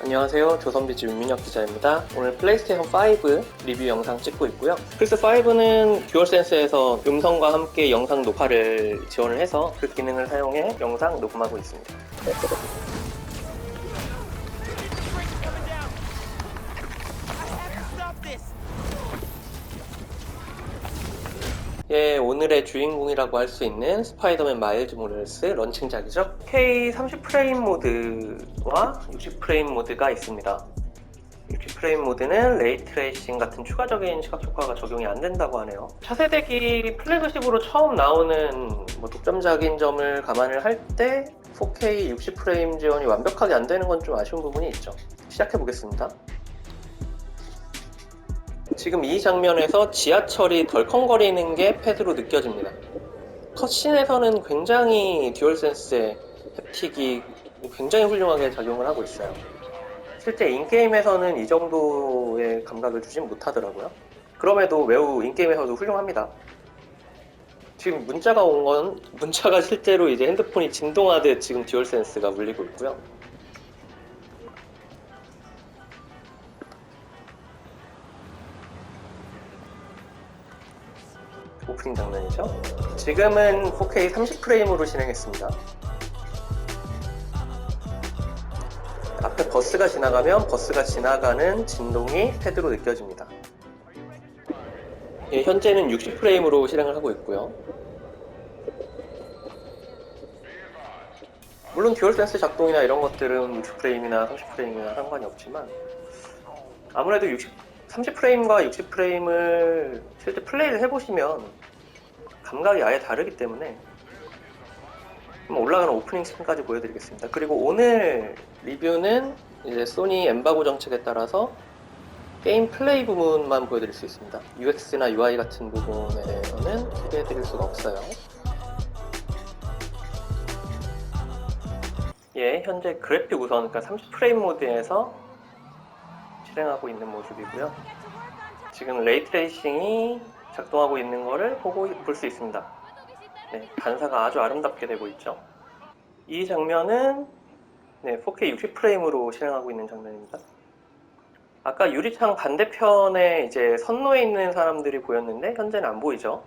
안녕하세요. 조선비즈 윤민혁 기자입니다. 오늘 플레이스테이션 5 리뷰 영상 찍고 있고요. 플스 5는 듀얼 센스에서 음성과 함께 영상 녹화를 지원을 해서 그 기능을 사용해 영상 녹음하고 있습니다. 예, 오늘의 주인공이라고 할 수 있는 스파이더맨 마일즈 모렐스 런칭작이죠. K30 프레임 모드와 60 프레임 모드가 있습니다. 60 프레임 모드는 레이트레이싱 같은 추가적인 시각 효과가 적용이 안 된다고 하네요. 차세대기 플래그십으로 처음 나오는 뭐 독점작인 점을 감안을 할 때 4K 60 프레임 지원이 완벽하게 안 되는 건 좀 아쉬운 부분이 있죠. 시작해 보겠습니다. 지금 이 장면에서 지하철이 덜컹거리는 게 패드로 느껴집니다. 컷신에서는 굉장히 듀얼센스의 햅틱이 굉장히 훌륭하게 작용을 하고 있어요. 실제 인게임에서는 이 정도의 감각을 주진 못하더라고요. 그럼에도 매우 인게임에서도 훌륭합니다. 지금 문자가 온 건 문자가 실제로 이제 핸드폰이 진동하듯 지금 듀얼센스가 울리고 있고요. 오프닝 장면이죠. 지금은 4K 30프레임으로 진행했습니다. 앞에 버스가 지나가면 버스가 지나가는 진동이 패드로 느껴집니다. 예, 현재는 60프레임으로 실행을 하고 있고요. 물론 듀얼 센스 작동이나 이런 것들은 60프레임이나 30프레임이나 상관이 없지만 아무래도 60, 30프레임과 60프레임을 실제 플레이를 해보시면 감각이 아예 다르기 때문에 올라가는 오프닝 스킨까지 보여드리겠습니다. 그리고 오늘 리뷰는 이제 소니 엠바고 정책에 따라서 게임 플레이 부분만 보여드릴 수 있습니다. UX나 UI 같은 부분에 대해서는 소개해드릴 수가 없어요. 예, 현재 그래픽 우선, 그러니까 30프레임 모드에서 실행하고 있는 모습이고요. 지금 레이트레이싱이 작동하고 있는 것을 보고 볼 수 있습니다. 네, 반사가 아주 아름답게 되고 있죠. 이 장면은 네, 4K 60프레임으로 실행하고 있는 장면입니다. 아까 유리창 반대편에 이제 선로에 있는 사람들이 보였는데 현재는 안 보이죠.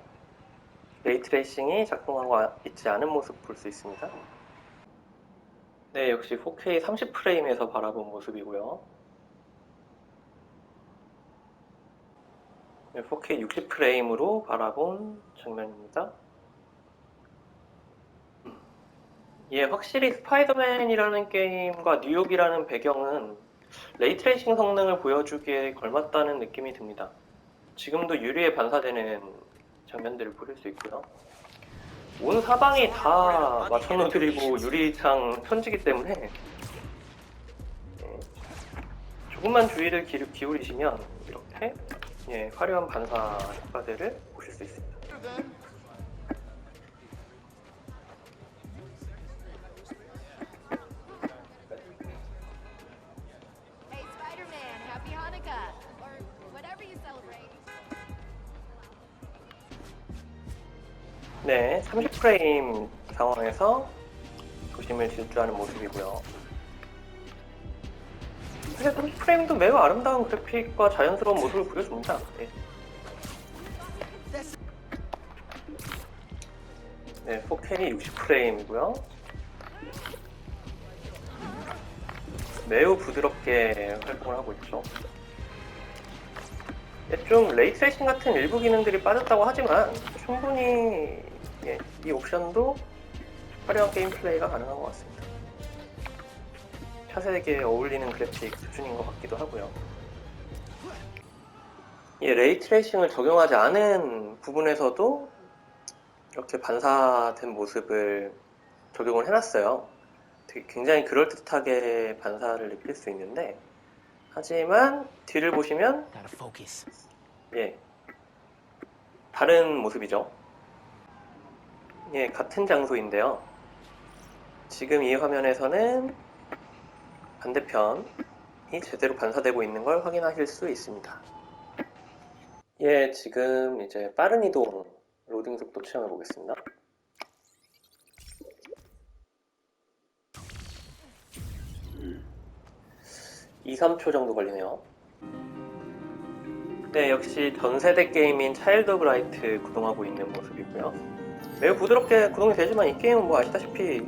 레이트레이싱이 작동하고 있지 않은 모습 볼 수 있습니다. 네, 역시 4K 30프레임에서 바라본 모습이고요. 4K 60프레임으로 바라본 장면입니다. 예, 확실히 스파이더맨이라는 게임과 뉴욕이라는 배경은 레이트레이싱 성능을 보여주기에 걸맞다는 느낌이 듭니다. 지금도 유리에 반사되는 장면들을 보실 수 있고요. 온 사방이 다 맞춰놓으드리고 유리창 편지기 때문에 예, 조금만 주의를 기, 기울이시면 이렇게 예, 화려한 반사 효과들을 보실 수 있습니다. 네, 30프레임 상황에서 도심을 질주하는 모습이고요. 사실 30프레임도 매우 아름다운 그래픽과 자연스러운 모습을 보여줍니다. 네. 네, 4K 60프레임이고요. 매우 부드럽게 활동을 하고 있죠. 예, 좀 레이트레이싱 같은 일부 기능들이 빠졌다고 하지만 충분히 예, 이 옵션도 화려한 게임 플레이가 가능한 것 같습니다. 차세대에 어울리는 그래픽 수준인 것 같기도 하고요. 예, 레이 트레이싱을 적용하지 않은 부분에서도 이렇게 반사된 모습을 적용을 해놨어요. 되게 굉장히 그럴듯하게 반사를 느낄 수 있는데 하지만 뒤를 보시면. 예. 다른 모습이죠. 예, 같은 장소인데요. 지금 이 화면에서는 반대편이 제대로 반사되고 있는 걸 확인하실 수 있습니다. 예, 지금 이제 빠른 이동 로딩 속도 체험해 보겠습니다. 2, 3초 정도 걸리네요. 네, 역시 전세대 게임인 차일드 브라이트 구동하고 있는 모습이고요. 매우 부드럽게 구동이 되지만 이 게임은 뭐 아시다시피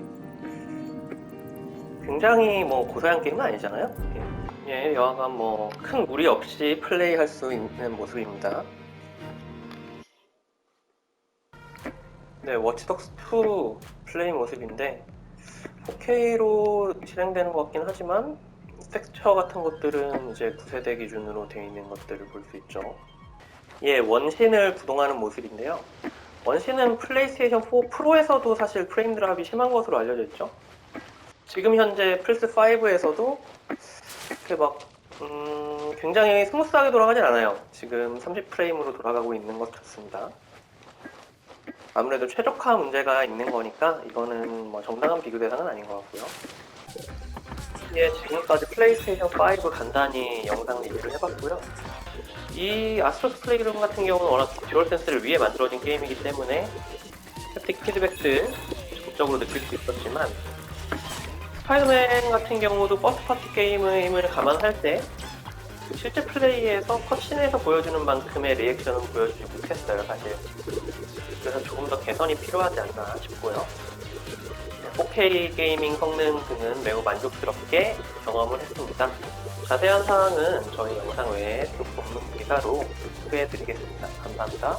굉장히 뭐 고사양 게임은 아니잖아요. 예, 예, 여하간 뭐 큰 무리 없이 플레이할 수 있는 모습입니다. 네, 워치독스2 플레이 모습인데 4K로 실행되는 것 같긴 하지만 텍스처 같은 것들은 이제 9세대 기준으로 되어 있는 것들을 볼 수 있죠. 예, 원신을 구동하는 모습인데요. 원신은 플레이스테이션 4 프로에서도 사실 프레임 드랍이 심한 것으로 알려져 있죠. 지금 현재 플스 5에서도 이렇게 막 음, 굉장히 스무스하게 돌아가진 않아요. 지금 30프레임으로 돌아가고 있는 것 같습니다. 아무래도 최적화 문제가 있는 거니까 이거는 뭐 정당한 비교 대상은 아닌 것 같고요. 예, 지금까지 플레이스테이션 5 간단히 영상 리뷰를 해봤고요. 이 아스트로스 플레이그램 같은 경우는 워낙 듀얼 센스를 위해 만들어진 게임이기 때문에 햅틱 피드백들 적극적으로 느낄 수 있었지만 스파이더맨 같은 경우도 퍼스트 파티 게임의 힘을 감안할 때 실제 플레이에서 컷신에서 보여주는 만큼의 리액션은 보여주지 못했어요, 사실. 그래서 조금 더 개선이 필요하지 않나 싶고요. 4K 게이밍 성능 등은 매우 만족스럽게 경험을 했습니다. 자세한 사항은 저희 영상 외에 또 본문 기사로 소개해드리겠습니다. 감사합니다.